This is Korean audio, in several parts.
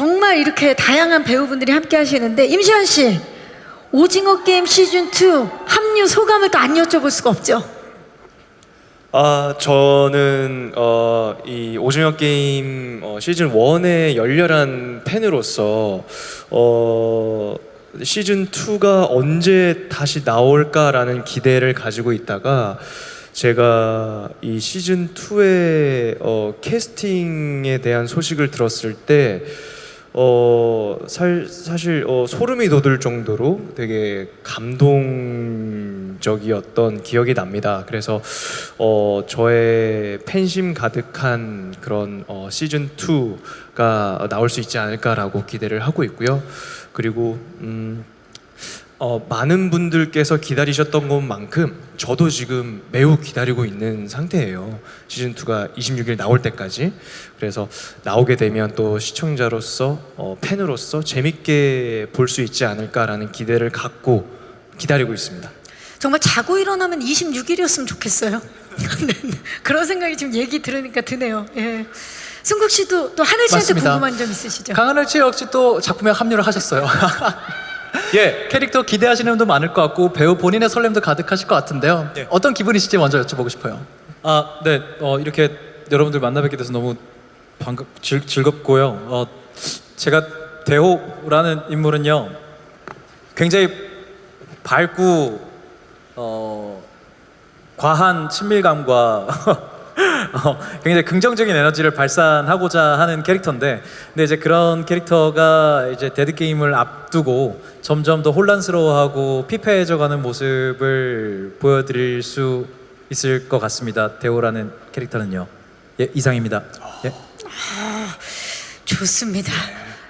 정말 이렇게 다양한 배우분들이 함께 하시는데 임시완 씨 오징어 게임 시즌 2 합류 소감을 또 안 여쭤볼 수가 없죠. 아 저는 어, 이 오징어 게임 어, 시즌 1의 열렬한 팬으로서 어, 시즌 2가 언제 다시 나올까라는 기대를 가지고 있다가 제가 이 시즌 2의 어, 캐스팅에 대한 소식을 들었을 때 어, 살, 사실 어, 소름이 돋을 정도로 되게 감동적이었던 기억이 납니다. 그래서 어, 저의 팬심 가득한 그런 어, 시즌 2가 나올 수 있지 않을까라고 기대를 하고 있고요. 그리고 음, 어, 많은 분들께서 기다리셨던 것만큼 저도 지금 매우 기다리고 있는 상태예요. 시즌 2가 26일 나올 때까지. 그래서 나오게 되면 또 시청자로서 어, 팬으로서 재밌게 볼 수 있지 않을까라는 기대를 갖고 기다리고 있습니다. 정말 자고 일어나면 26일이었으면 좋겠어요. 그런 생각이 지금 얘기 들으니까 드네요. 예. 승국 씨도 또 하늘 씨한테 맞습니다. 궁금한 점 있으시죠? 강하늘 씨 역시 또 작품에 합류를 하셨어요. 예, 캐릭터 기대하시는 분도 많을 것 같고 배우 본인의 설렘도 가득하실 것 같은데요. 예. 어떤 기분이실지 먼저 여쭤보고 싶어요. 아, 네. 어, 이렇게 여러분들 만나 뵙게 돼서 너무 반갑, 즐, 즐겁고요. 어, 제가 대호라는 인물은요. 굉장히 밝고 어, 과한 친밀감과 어, 굉장히 긍정적인 에너지를 발산하고자 하는 캐릭터인데 근데 이제 그런 캐릭터가 이제 데드 게임을 앞두고 점점 더 혼란스러워하고 피폐해져가는 모습을 보여드릴 수 있을 것 같습니다. 대호라는 캐릭터는요. 예, 이상입니다. 예. 좋습니다.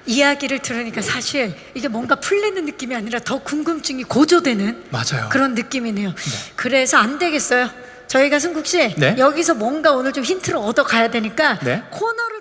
이야기를 들으니까 사실 이게 뭔가 풀리는 느낌이 아니라 더 궁금증이 고조되는 맞아요. 그런 느낌이네요. 그래서 안 되겠어요. 저희가 승국 씨 네. 여기서 뭔가 오늘 좀 힌트를 얻어 가야 되니까 네. 코너를